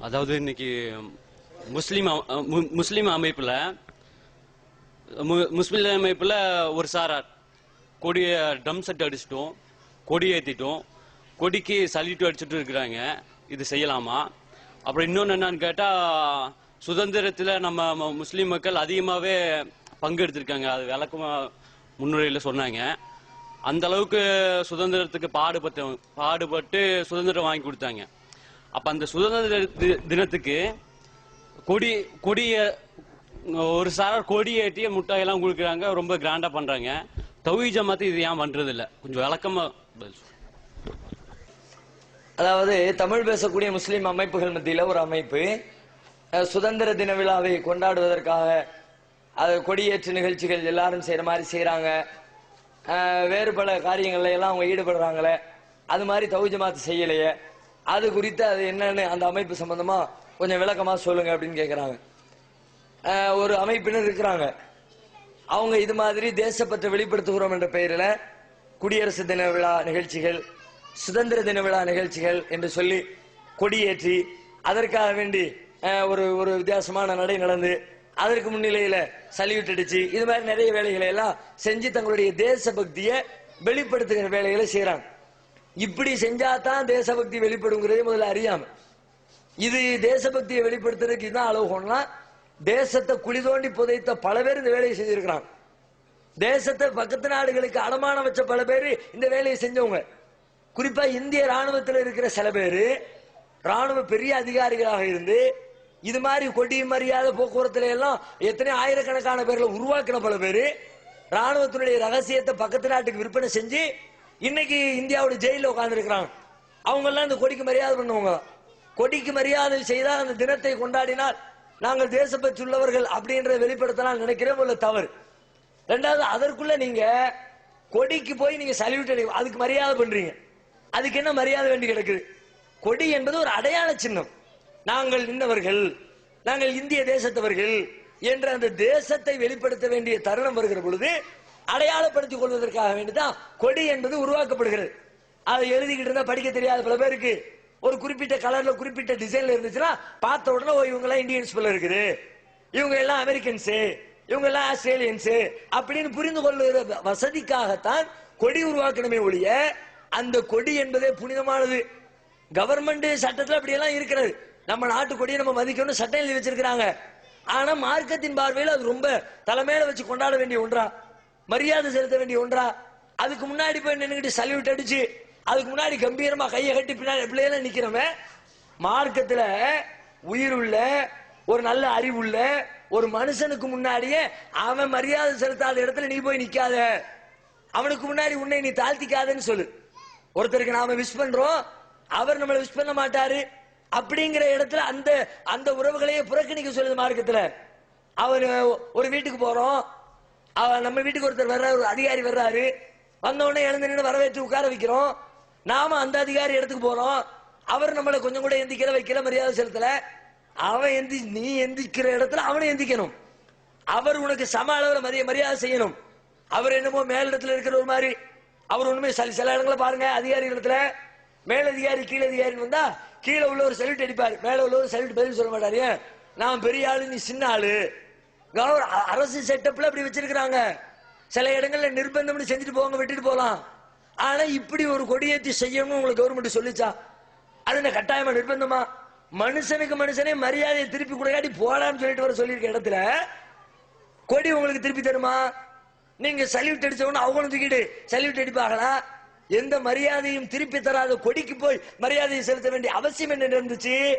அதாவது இன்னைக்கு முஸ்லீம் முஸ்லீம் அமைப்புல மு- முஸ்லீம் அமைப்புல ஒரு சாரார். கொடிய ட்ரம் செட் அடிச்சிட்டோம் கொடி ஏத்திட்டோம். கொடிக்கு சல்யூட் அடிச்சுட்டு இருக்கிறாங்க. இது செய்யலாமா? அப்புறம் இன்னொன்று என்னன்னு கேட்டா சுதந்திரத்துல நம்ம ம- முஸ்லீம் மக்கள் அதிகமாவே பங்கெடுத்திருக்காங்க அது விளக்கமா முன்னுரையில சொன்னாங்க. அந்த அளவுக்கு சுதந்திரத்துக்கு பாடுபட்ட பாடுபட்டு சுதந்திரம் வாங்கி கொடுத்தாங்க. அப்ப அந்த சுதந்திர தி- தினத்துக்கு கொடி கொடிய ஒரு சாரார் கொடி முட்டாய் முட்டாயெல்லாம் கொடுக்குறாங்க ரொம்ப கிராண்டா பண்றாங்க. தௌஹி ஜமாத்து இது ஏன் பண்றது இல்ல கொஞ்சம் விளக்கமா அதாவது தமிழ் பேசக்கூடிய முஸ்லிம் அமைப்புகள் மத்தியில ஒரு அமைப்பு சுதந்திர தின விழாவை கொண்டாடுவதற்காக அது கொடியேற்று நிகழ்ச்சிகள் எல்லாரும் செய்யற மாதிரி செய்யறாங்க வேறு பல காரியங்கள்ல எல்லாம் அவங்க ஈடுபடுறாங்களே அது மாதிரி தௌஜமாத்து செய்யலையே. அது குறித்து அது என்னன்னு அந்த அமைப்பு சம்பந்தமா கொஞ்சம் விளக்கமா சொல்லுங்க அப்படின்னு கேட்கிறாங்க ஒரு அமைப்பினர் இருக்கிறாங்க. அவங்க இது மாதிரி தேசப்பற்றை வெளிப்படுத்துகிறோம் என்ற பெயரில் குடியரசு தின விழா நிகழ்ச்சிகள் சுதந்திர தின விழா நிகழ்ச்சிகள் என்று சொல்லி கொடியேற்றி அதற்காக வேண்டி ஒரு ஒரு வித்தியாசமான நடை நடந்து அதற்கு முன்னிலையில சல்யூட் அடிச்சு இது மாதிரி நிறைய வேலைகளை எல்லாம் செஞ்சு தங்களுடைய தேச பக்தியை வெளிப்படுத்துகிற வேலைகளை செய்யறாங்க இப்படி செஞ்சாதான் தேசபக்தி வெளிப்படுங்கிறதே முதல்ல அறியாம. இது தேசபக்தியை வெளிப்படுத்துறதுக்கு இதுதான் அளவுகோல்னா தேசத்தை குழி தோண்டி புதைத்த பல பேர் இந்த வேலையை செஞ்சிருக்கிறாங்க. தேசத்தை பக்கத்து நாடுகளுக்கு அடமானம் வச்ச பல பேர் இந்த வேலையை செஞ்சவங்க. குறிப்பா இந்திய ராணுவத்தில் இருக்கிற சில பேர் ராணுவ பெரிய அதிகாரிகளாக இருந்து இது மாதிரி கொடி மரியாதை போக்குவரத்துல எல்லாம் எத்தனை ஆயிரக்கணக்கான பேர்ல உருவாக்கின பல பேர் ராணுவத்தினுடைய ரகசியத்தை பக்கத்து நாட்டுக்கு விற்பனை செஞ்சு இன்னைக்கு இந்தியாவோட ஜெயில உட்கார்ந்து அவங்க எல்லாம் இந்த கொடிக்கு மரியாதை பண்ணுவாங்க. கொடிக்கு மரியாதை செய்தால் அந்த தினத்தை கொண்டாடினால் நாங்கள் தேசப்பற்றுள்ளவர்கள் அப்படின்றத வெளிப்படுத்தலாம் நினைக்கிறேன் உள்ள தவறு. ரெண்டாவது அதற்குள்ள நீங்க கொடிக்கு போய் நீங்க சல்யூட் அடி அதுக்கு மரியாதை பண்றீங்க. அதுக்கு என்ன மரியாதை வேண்டி கிடக்குது? கொடி என்பது ஒரு அடையாள சின்னம். நாங்கள் இன்னவர்கள் நாங்கள் இந்திய தேசத்தவர்கள் என்ற அந்த தேசத்தை வெளிப்படுத்த வேண்டிய தருணம் வருகிற பொழுது அடையாளப்படுத்திக் கொள்வதற்காக வேண்டிதான் கொடி என்பது உருவாக்கப்படுகிறது. அதை எழுதிக்கிட்டு இருந்தா படிக்க தெரியாத பல பேருக்கு ஒரு குறிப்பிட்ட கலர்ல குறிப்பிட்ட டிசைன்ல இருந்துச்சுன்னா பார்த்த உடனே ஓ இவங்க எல்லாம் இந்தியன்ஸ் போல இருக்குது. இவங்க எல்லாம் அமெரிக்கன்ஸ் இவங்க எல்லாம் ஆஸ்திரேலியன்ஸ் அப்படின்னு புரிந்து கொள்ளுகிற வசதிக்காகத்தான் கொடி உருவாக்கணுமே ஒழிய அந்த கொடி என்பதே புனிதமானது. கவர்மெண்ட் சட்டத்துல அப்படி எல்லாம் இருக்கிறது. நம்ம நாட்டு கொடியை நம்ம மதிக்கணும்னு சட்டம் எழுதி வச்சிருக்கிறாங்க. ஆனா மார்க்கத்தின் பார்வையில் அது ரொம்ப தலைமையில வச்சு கொண்டாட வேண்டிய ஒன்றா. மரியாதை செலுத்த வேண்டிய ஒன்றா? அதுக்கு முன்னாடி போய் நின்றுக்கிட்டு சல்யூட் அடிச்சு அதுக்கு முன்னாடி கம்பீரமா கையை கட்டி பின்னாடி பிள்ளையெல்லாம் நிக்கிறவன் மார்க்கத்துல உள்ள ஒரு நல்ல அறிவுள்ள ஒரு மனுஷனுக்கு முன்னாடியே அவன் மரியாதை செலுத்தாத இடத்துல நீ போய் நிக்காத. அவனுக்கு முன்னாடி உன்னை நீ தாழ்த்திக்காதன்னு சொல்லு. ஒருத்தருக்கு நாம விஷ் பண்றோம் அவர் நம்மளை விஷ் பண்ண மாட்டாரு. அப்படிங்கிற இடத்துல அந்த அந்த உறவுகளையே புறக்கணிக்க சொல்லுது மார்க்கத்துல. அவர் ஒரு வீட்டுக்கு போறோம் அவ நம்ம வீட்டுக்கு ஒருத்தர் வர்றாரு ஒரு அதிகாரி வர்றாரு. வந்த உடனே எழுந்து நின்று வரவேற்று உட்கார வைக்கிறோம். நாம அந்த அதிகாரி இடத்துக்கு போறோம். அவர் நம்மளை கொஞ்சம் கூட எந்திக்கல வைக்கல மரியாதை செலுத்தல. அவன் எந்தி நீ எந்திக்கிற இடத்துல அவனை எந்திக்கணும். அவர் உனக்கு சம அளவில் மரிய மரியாதை செய்யணும். அவர் என்னமோ மேலிடத்துல இருக்கிற ஒரு மாதிரி. அவர் ஒண்ணுமே சில சில இடங்களை பாருங்க அதிகாரி இடத்துல. மேலதிகாரி கீழதிகாரி வந்தா கீழே உள்ள ஒரு சல்யூட் அடிப்பாரு. மேல உள்ள ஒரு சல்யூட் பதில் சொல்ல மாட்டாரு. நான் பெரிய ஆளு நீ சின்ன ஆளு. அரசு செட்டப்ல அப்படி வச்சிருக்கிறாங்க. சில இடங்கள்ல நிர்பந்தம்னு செஞ்சுட்டு போவாங்க விட்டுட்டு போலாம். ஆனா இப்படி ஒரு கொடியேற்றி செய்யணும்னு உங்களுக்கு கவர்மெண்ட் சொல்லிச்சா? அது என்ன கட்டாயமா நிர்பந்தமா? மனுஷனுக்கு மனுஷனே மரியாதையை திருப்பி கொடுக்காட்டி போடான்னு சொல்லிட்டு வர சொல்லியிருக்க இடத்துல கொடி உங்களுக்கு திருப்பி தருமா? நீங்க சல்யூட் அடிச்சவன அவங்களும் தூக்கிட்டு சல்யூட் அடிப்பாங்களா? எந்த மரியாதையும் திருப்பி தராத கொடிக்கு போய் மரியாதையை செலுத்த வேண்டிய அவசியம் என்ன இருந்துச்சு?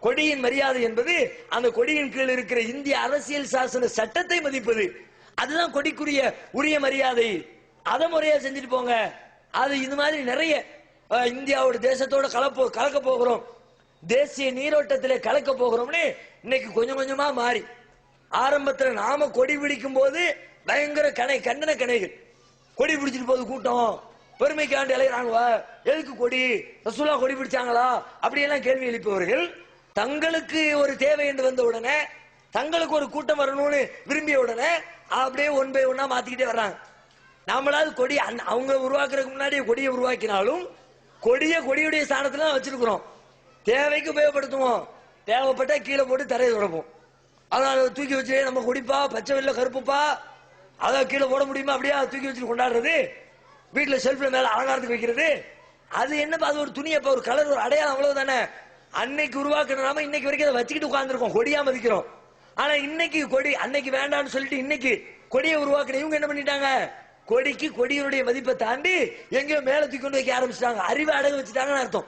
கொடியின் மரியாதை என்பது அந்த கொடியின் கீழ் இருக்கிற இந்திய அரசியல் சாசன சட்டத்தை மதிப்பது. அதுதான் கொடிக்குரிய உரிய மரியாதை. அதை முறையா செஞ்சுட்டு போங்க. அது இது மாதிரி நிறைய இந்தியாவோட தேசத்தோட கலப்போ கலக்க போகிறோம். தேசிய நீரோட்டத்திலே கலக்க போகிறோம்னு இன்னைக்கு கொஞ்சம் கொஞ்சமா மாறி. ஆரம்பத்துல நாம கொடி பிடிக்கும் போது பயங்கர கணை கண்டன கணைகள் கொடி பிடிச்சிட்டு போகுது கூட்டம். பெருமைக்காண்டு இளையறாங்க எதுக்கு கொடி? ரசூலா கொடி பிடிச்சாங்களா? அப்படியெல்லாம் கேள்வி எழுப்பவர்கள் தங்களுக்கு ஒரு தேவை என்று வந்த உடனே தங்களுக்கு ஒரு கூட்டம் வரணும்னு விரும்பிய உடனே அப்படியே ஒன் பை ஒன்னா மாத்திக்கிட்டே வர்றாங்க. நாமளாவது கொடி அவங்க உருவாக்குறதுக்கு முன்னாடி கொடியை உருவாக்கினாலும் கொடிய கொடியுடைய ஸ்தானத்துல தான் வச்சிருக்கிறோம். தேவைக்கு உபயோகப்படுத்துவோம். தேவைப்பட்டா கீழே போட்டு தரையை துடைப்போம். அதை தூக்கி வச்சு நம்ம குடிப்பா பச்சை வெள்ள கருப்புப்பா அதை கீழே போட முடியுமா? அப்படியே அதை தூக்கி வச்சுட்டு கொண்டாடுறது. வீட்டில் செல்ஃபில் மேலே அலங்காரத்துக்கு வைக்கிறது. அது என்னப்பா அது ஒரு துணி அப்ப ஒரு கலர் ஒரு அடையாளம் அவ்வளவுதானே? அன்னைக்கு உருவாக்குனாம இன்னைக்கு வரைக்கும் அதை வச்சுக்கிட்டு உட்கார்ந்துருக்கோம். கொடியா மதிக்கிறோம். ஆனா இன்னைக்கு கொடி அன்னைக்கு வேண்டாம்னு சொல்லிட்டு இன்னைக்கு கொடியை உருவாக்குற இவங்க என்ன பண்ணிட்டாங்க? கொடிக்கு கொடியினுடைய மதிப்பை தாண்டி எங்கேயோ மேல தூக்கி கொண்டு வைக்க ஆரம்பிச்சிட்டாங்க. அறிவை அடகு வச்சுட்டாங்கன்னு அர்த்தம்.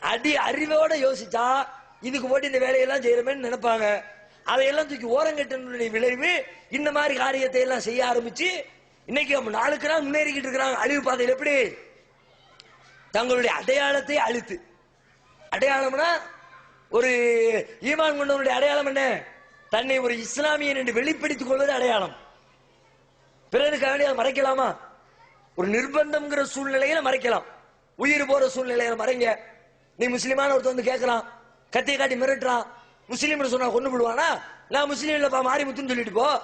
அடி அறிவோட யோசிச்சா இதுக்கு போட்டு இந்த வேலையெல்லாம் செய்யறமேன்னு நினைப்பாங்க. அதையெல்லாம் தூக்கி ஓரங்கட்டினுடைய விளைவு இந்த மாதிரி காரியத்தை எல்லாம் செய்ய ஆரம்பிச்சு இன்னைக்கு நம்ம நாளுக்கு நாள் முன்னேறிக்கிட்டு இருக்கிறாங்க. அழிவு பாதையில் எப்படி? தங்களுடைய அடையாளத்தை அழித்து. அடையாளம்னா ஒரு ஈமான் கொண்டவனுடைய அடையாளம் என்ன? தன்னை ஒரு இஸ்லாமியன் என்று வெளிப்படுத்திக் கொள்வது அடையாளம். பிறருக்கு வேண்டிய அதை மறைக்கலாமா? ஒரு நிர்பந்தம்ங்கிற சூழ்நிலையில மறைக்கலாம். உயிர் போற சூழ்நிலையில மறைங்க. நீ முஸ்லிமான ஒருத்தர் வந்து கேட்கலாம் கத்தியை காட்டி மிரட்டுறான். முஸ்லீம்னு சொன்னா கொண்டு விடுவானா நான் முஸ்லீம் இல்லப்பா மாரிமுத்துன்னு சொல்லிட்டு போ.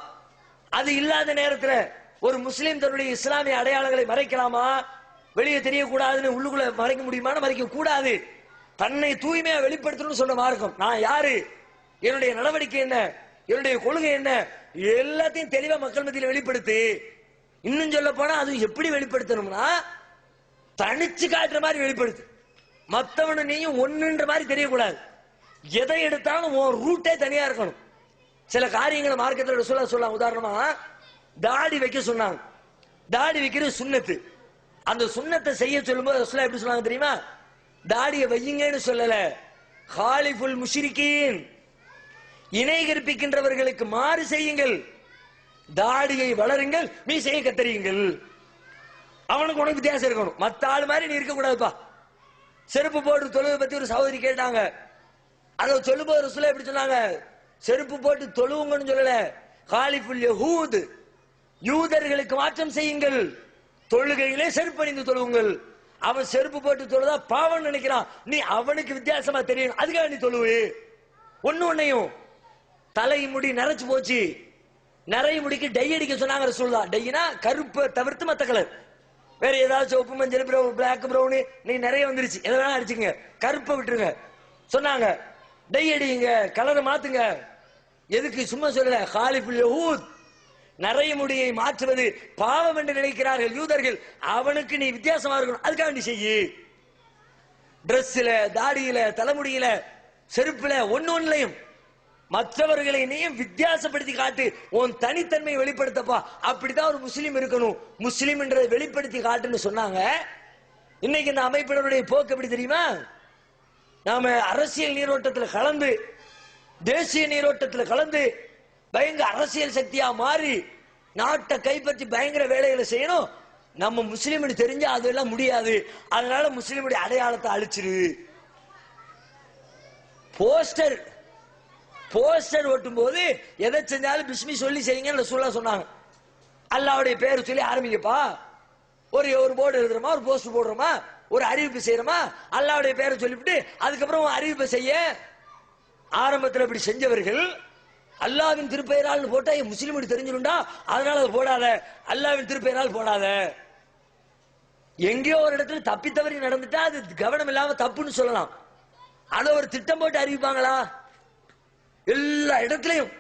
அது இல்லாத நேரத்துல ஒரு முஸ்லீம் தன்னுடைய இஸ்லாமிய அடையாளங்களை மறைக்கலாமா? வெளியே தெரியக்கூடாதுன்னு உள்ளுக்குள்ள மறைக்க முடியுமான்னு மறைக்க கூடாது தன்னை தூய்மையா வெளிப்படுத்தணும்னு சொன்ன மார்க்கம். நான் யாரு? என்னுடைய நடவடிக்கை என்ன? என்னுடைய கொள்கை என்ன? எல்லாத்தையும் தெளிவா மக்கள் மத்தியில் வெளிப்படுத்து. இன்னும் சொல்ல போனா அது எப்படி வெளிப்படுத்தணும்னா தனிச்சு காட்டுற மாதிரி வெளிப்படுத்து. மத்தவனு நீயும் ஒன்றுன்ற மாதிரி தெரியக்கூடாது. எதை எடுத்தாலும் உன் ரூட்டே தனியா இருக்கணும். சில காரியங்களை மார்க்கத்தில் சொல்ல சொல்லலாம் உதாரணமா தாடி வைக்க சொன்னாங்க. தாடி வைக்கிறது சுண்ணத்து. அந்த சுண்ணத்தை செய்ய சொல்லும்போது எப்படி சொன்னாங்க தெரியுமா? தாடியை வையுங்கன்னு சொல்லல. ஹாலிஃபுல் முஷ்ரிகீன். இணை கற்பிக்கின்றவர்களுக்கு மாறு செய்யுங்கள். தாடியை வளருங்கள் மீசையை கத்தறியுங்கள் அவனுக்கு உனக்கு வித்தியாசம் இருக்கணும். மத்த ஆள் மாதிரி நீ இருக்க கூடாதுப்பா செருப்பு போட்டு தொழுவை பத்தி ஒரு சகோதரி கேட்டாங்க. அதை சொல்லும்போது சொல்ல எப்படி சொன்னாங்க? செருப்பு போட்டு தொழுவுங்கன்னு சொல்லல. ஹாலிஃபுல் யஹூத். யூதர்களுக்கு மாற்றம் செய்யுங்கள். தொழுகையிலே செருப்பு அணிந்து தொழுவுங்கள். அவன் செருப்பு போட்டு தொழுதா பாவம் நினைக்கிறான். நீ அவனுக்கு வித்தியாசமா தெரியும். அதுக்காக நீ தொழுவு. ஒன்னு ஒன்னையும் தலை முடி நிறைச்சு போச்சு. நிறைய முடிக்கு டை அடிக்க சொன்னாங்க ரசூல்லா டைனா கருப்பு தவிர்த்து மத்த கலர் வேற ஏதாவது சிவப்பு மஞ்சள் ப்ரௌன் பிளாக் ப்ரௌனு நீ நிறைய வந்துருச்சு. எதை வேணா அடிச்சுங்க. கருப்பை விட்டுருங்க. சொன்னாங்க. டை அடிங்க கலரை மாத்துங்க. எதுக்கு சும்மா சொல்லல. ஹாலிஃபுல் ஊத் நிறைய முடியை மாற்றுவது பாவம் என்று நினைக்கிறார்கள் யூதர்கள். அவனுக்கு நீ வித்தியாசமா இருக்கணும். அதுக்காக நீ செய்யி. டிரெஸ்ல தாடியில தலைமுடியில செருப்புல ஒன்னு ஒன்னுலையும் மற்றவர்களை நீயும் வித்தியாசப்படுத்தி காட்டு. உன் தனித்தன்மையை வெளிப்படுத்தப்பா. அப்படிதான் ஒரு முஸ்லீம் இருக்கணும். முஸ்லீம் என்றதை வெளிப்படுத்தி காட்டுன்னு சொன்னாங்க. இன்னைக்கு இந்த அமைப்பினருடைய போக்கு எப்படி தெரியுமா? நாம அரசியல் நீரோட்டத்தில் கலந்து தேசிய நீரோட்டத்தில் கலந்து பயங்கர அரசியல் சக்தியா மாறி நாட்டை கைப்பற்றி பயங்கர வேலைகளை செய்யணும். நம்ம முஸ்லீம்னு தெரிஞ்சு அதெல்லாம் முடியாது. அதனால முஸ்லீமுடைய அடையாளத்தை அழிச்சிரு. போஸ்டர் போஸ்டர் ஒட்டும் போது எதை செஞ்சாலும் பிஸ்மி சொல்லி செய்யுங்கன்னு சொல்ல சொன்னாங்க. அல்லாவுடைய பேர் சொல்லி ஆரம்பிங்கப்பா. ஒரு ஒரு போர்டு எழுதுறோமா? ஒரு போஸ்டர் போடுறோமா? ஒரு அறிவிப்பு செய்யறோமா? அல்லாவுடைய பேரை சொல்லிவிட்டு அதுக்கப்புறம் அறிவிப்பை செய்ய ஆரம்பத்தில் இப்படி செஞ்சவர்கள் அல்லாவின் திருப்பெயரால் போட்டா என் முஸ்லீம் தெரிஞ்சிருண்டா அதனால அதை போடாத. அல்லாவின் திருப்பெயரால் போடாத. எங்கேயோ ஒரு இடத்துல தப்பி தவறி நடந்துட்டா அது கவனம் இல்லாம தப்புன்னு சொல்லலாம். ஆனா ஒரு திட்டம் போட்டு அறிவிப்பாங்களா? எல்லா இடத்துலயும்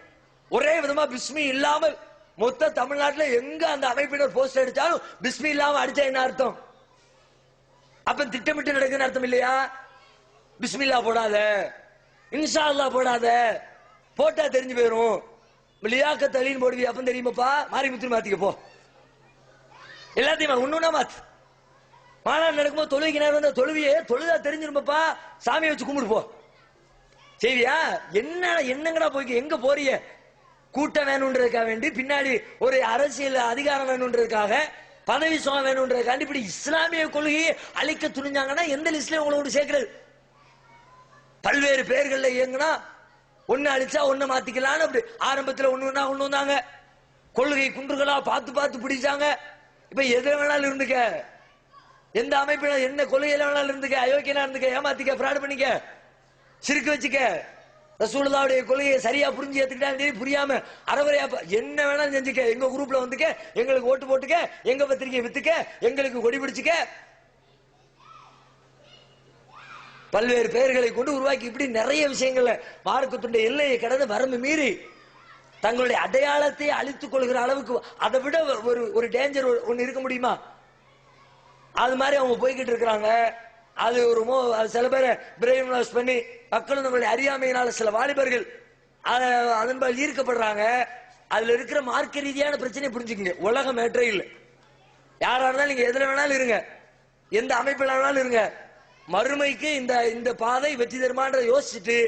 ஒரே விதமா பிஸ்மி இல்லாமல் மொத்த தமிழ்நாட்டில் எங்க அந்த அமைப்பினர் போஸ்ட் அடிச்சாலும் பிஸ்மி இல்லாம அடிச்சா என்ன அர்த்தம்? அப்ப திட்டமிட்டு நடக்குன்னு அர்த்தம் இல்லையா? பிஸ்மில்லா போடாத. இன்ஷா அல்லாஹ் போடாத. போட்டா தெரிஞ்சு போயிடும் லியாக்க தலின்னு போடுவி அப்ப தெரியுமாப்பா? மாறி முத்துன்னு மாத்திக்க போ. எல்லாத்தையும்? ஒண்ணுனா மாத்து. மாநாடு நடக்கும்போது தொழுகைக்கு நேரம் வந்த தொழுவியே தொழுதா தெரிஞ்சிருப்பா சாமியை வச்சு கும்பிடு போ. சரியா? என்ன என்னங்கடா போய்க்கு? எங்க போறிய? கூட்டம் வேணும்ன்றதுக்காக வேண்டி பின்னாடி ஒரு அரசியல் அதிகாரம் வேணும்ன்றதுக்காக பதவி சுகம் வேணும்ன்றதுக்காண்டி இப்படி இஸ்லாமிய கொள்கையை அழிக்க துணிஞ்சாங்கன்னா எந்த லிஸ்ட்லயும் உங்களோட சேர்க்கிறது. பல்வேறு பெயர்கள்ல இயங்குனா ஒன்னு அழிச்சா ஒண்ணு மாத்திக்கலாம்னு அப்படி ஆரம்பத்துல ஒண்ணு ஒண்ணா ஒண்ணு வந்தாங்க கொள்கை குன்றுகளா பார்த்து பார்த்து பிடிச்சாங்க. இப்ப எதுல வேணாலும் இருந்துக்க. எந்த அமைப்பில என்ன கொள்கையில வேணாலும் இருந்துக்க. அயோக்கியனா இருந்துக்க. ஏமாத்திக்க ஃப்ராட் பண்ணிக்க. சிரிக்க வச்சுக்க. ரசூலுல்லாவுடைய கொள்கையை சரியா புரிஞ்சு ஏத்துக்கிட்டா சரி புரியாம அறவரையா என்ன வேணாலும் செஞ்சுக்க. எங்க குரூப்ல வந்துக்க எங்களுக்கு ஓட்டு போட்டுக்க எங்க பத்திரிக்கை வித்துக்க எங்களுக்கு கொடி பிடிச்சிக்க. பல்வேறு பெயர்களை கொண்டு உருவாக்கி இப்படி நிறைய விஷயங்கள்ல மார்க்கத்துடைய எல்லையை கடந்து வரம்பு மீறி தங்களுடைய அடையாளத்தை அழித்துக் கொள்கிற அளவுக்கு அதை விட ஒரு ஒரு டேஞ்சர் ஒன்னு இருக்க முடியுமா? அது மாதிரி அவங்க போய்கிட்டு இருக்கிறாங்க. அது ஒரு மோ அது சில பேரை பிரெயின் வாஷ் பண்ணி மக்களும் நம்மளுடைய அறியாமையினால சில வாலிபர்கள் அதன்பால் ஈர்க்கப்படுறாங்க. அதுல இருக்கிற மார்க்க ரீதியான பிரச்சனையை புரிஞ்சுக்கங்க. உலகம் மேற்றே இல்லை. யாரா இருந்தாலும் நீங்க எதுல வேணாலும் இருங்க. எந்த அமைப்பில் வேணாலும் இருங்க. மறுமைக்கு இந்த இந்த பாதை வெற்றி தருமான்றதை யோசிச்சுட்டு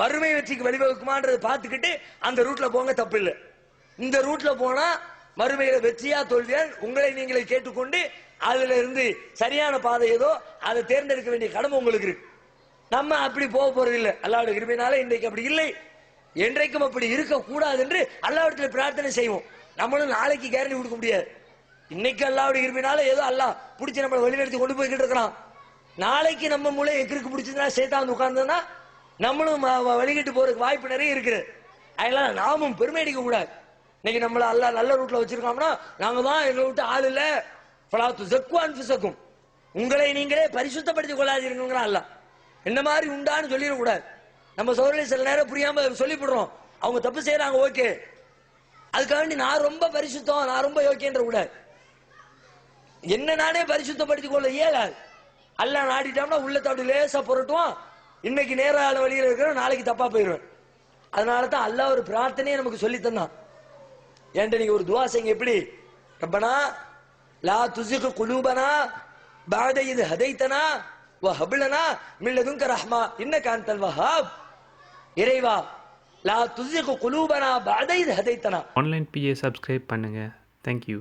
மறுமை வெற்றிக்கு வழிவகுக்குமான்றதை பார்த்துக்கிட்டு அந்த ரூட்ல போங்க தப்பு இல்லை இந்த ரூட்ல போனா மறுமையில வெற்றியா தோல்வியா உங்களை நீங்களே கேட்டுக்கொண்டு அதுல இருந்து சரியான பாதை ஏதோ அதை தேர்ந்தெடுக்க வேண்டிய கடமை உங்களுக்கு இருக்கு. நம்ம அப்படி போக போறது இல்லை. அல்லாவுடைய கிருமையினால இன்றைக்கு அப்படி இல்லை. என்றைக்கும் அப்படி இருக்க கூடாது என்று அல்லாவிடத்துல பிரார்த்தனை செய்வோம். நம்மளும் நாளைக்கு கேரண்டி கொடுக்க முடியாது. இன்னைக்கு அல்லாவுடைய கிருமையினால ஏதோ அல்லாஹ் பிடிச்சி நம்மளை வழிநடத்தி கொண்டு போய்கிட்டு இருக்கிறான். நாளைக்கு நம்ம மூளை எக்கிற்கு பிடிச்சதுன்னா சேத்தாந்து உட்கார்ந்தோம்னா நம்மளும் வழிகிட்டு போறதுக்கு வாய்ப்பு நிறைய இருக்குது. அதனால நாமும் பெருமை அடிக்க கூடாது. இன்னைக்கு நம்மள அல்லாஹ் நல்ல ரூட்ல வச்சிருக்கோம்னா நாங்க தான் எங்களை விட்டு ஆள் இல்ல. பலாத்து செக்குவான் ஃபிசக்கும் உங்களை நீங்களே பரிசுத்தப்படுத்திக் கொள்ளாதீர்கள் அல்ல. என்ன மாதிரி உண்டான்னு சொல்லிடக்கூடாது நம்ம சோழலை சில நேரம் புரியாம சொல்லிவிடுறோம். அவங்க தப்பு செய்யறாங்க ஓகே. அதுக்காக நான் ரொம்ப பரிசுத்தம் நான் ரொம்ப யோக்கியன்ற கூடாது. என்ன நானே பரிசுத்தப்படுத்திக் கொள்ள இயலாது. அல்ல நாடிட்டோம்னா உள்ளத்தை அப்படி லேசா புரட்டுவோம். இன்னைக்கு நேரான வழியில் இருக்கிறோம் நாளைக்கு தப்பா போயிடுவேன். அதனால தான் அல்லாஹ் ஒரு பிரார்த்தனையை நமக்கு சொல்லி தந்தான். ஏன்ட்ட நீங்க ஒரு துவா செய்யுங்க எப்படி? ரப்பனா லா துசுக்கு குலூபனா பாத இது ஹதைத்தனா வ ஹபிலனா மில்லதுங்க ரஹ்மா இன்னக காந்தல் வஹாப். இறைவா லா துசுக்கு குலூபனா பாத இது ஹதைத்தனா. ஆன்லைன் பிஏ சப்ஸ்கிரைப் பண்ணுங்க. Thank you